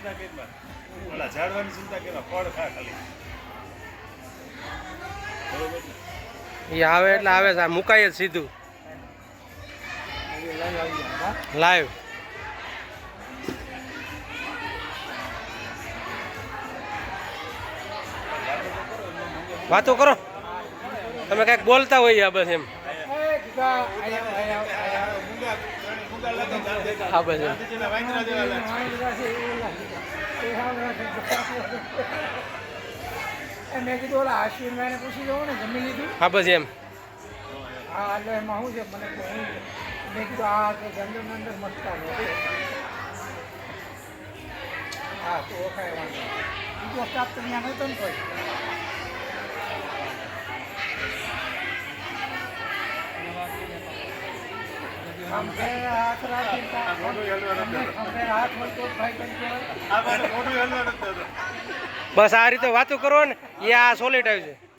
ચિંતા કરી ઓલા ઝાડવાની ચિંતા કરી ફળ ખા ખાલી. એ આવે એટલે આવે છે. આ મુકાય જ સીધું. લાઈવ વાતો કરો. તમે કંઈક બોલતા હોય આ બસ એમ. લાગે. મેં કીધું ઓલા અશ્વિનભાઈને પૂછી જવું ને જમી લીધું. હા બસ એમ. હા એટલે એમાં શું છે? મને મેં કીધું આ તો જંગલની અંદર મસ્તા હા તો કાંઈ વાંધો. બીજો સ્ટાફ તો ત્યાં નહોતો ને કોઈ? બસ આ રીતે વાતો કરો ને એ આ સોલિડ આવ્યું છે.